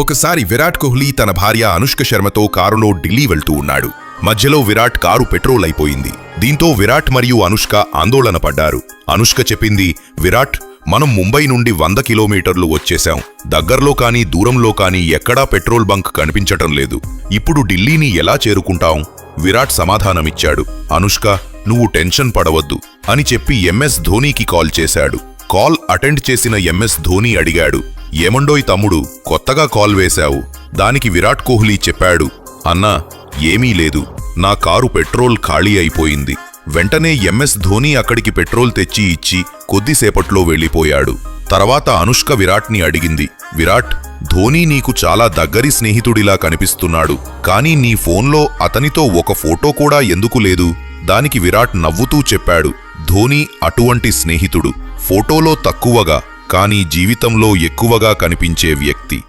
ఒకసారి విరాట్ కోహ్లీ తన భార్య అనుష్క శర్మతో కారులో ఢిల్లీ వెళ్తూ ఉన్నాడు. మధ్యలో విరాట్ కారు పెట్రోల్ అయిపోయింది. దీంతో విరాట్ మరియు అనుష్క ఆందోళన పడ్డారు. అనుష్క చెప్పింది విరాట్ మనం ముంబై నుండి వంద కిలోమీటర్లు వచ్చేశాం. దగ్గర్లో కానీ దూరంలో కానీ ఎక్కడా పెట్రోల్ బంక్ కనిపించటం లేదు. ఇప్పుడు ఢిల్లీని ఎలా చేరుకుంటాం? విరాట్ సమాధానమిచ్చాడు. అనుష్క నువ్వు టెన్షన్ పడవద్దు అని చెప్పి ఎంఎస్ ధోనీకి కాల్ చేశాడు. కాల్ అటెండ్ చేసిన ఎంఎస్ ధోని అడిగాడు ఏమండోయ్ తమ్ముడు కొత్తగా కాల్ వేశావు. దానికి విరాట్ కోహ్లీ చెప్పాడు అన్నా ఏమీ లేదు. నా కారు పెట్రోల్ ఖాళీ అయిపోయింది. వెంటనే ఎంఎస్ ధోని అక్కడికి పెట్రోల్ తెచ్చి ఇచ్చి కొద్దిసేపట్లో వెళ్ళిపోయాడు. తర్వాత అనుష్క విరాట్ని అడిగింది విరాట్ ధోనీ నీకు చాలా దగ్గరి స్నేహితుడిలా కనిపిస్తున్నాడు. కానీ నీ ఫోన్లో అతనితో ఒక ఫోటో కూడా ఎందుకు లేదు? దానికి విరాట్ నవ్వుతూ చెప్పాడు ధోని అటువంటి స్నేహితుడు. ఫోటోలో తక్కువగా కానీ జీవితంలో ఎక్కువగా కనిపించే వ్యక్తి.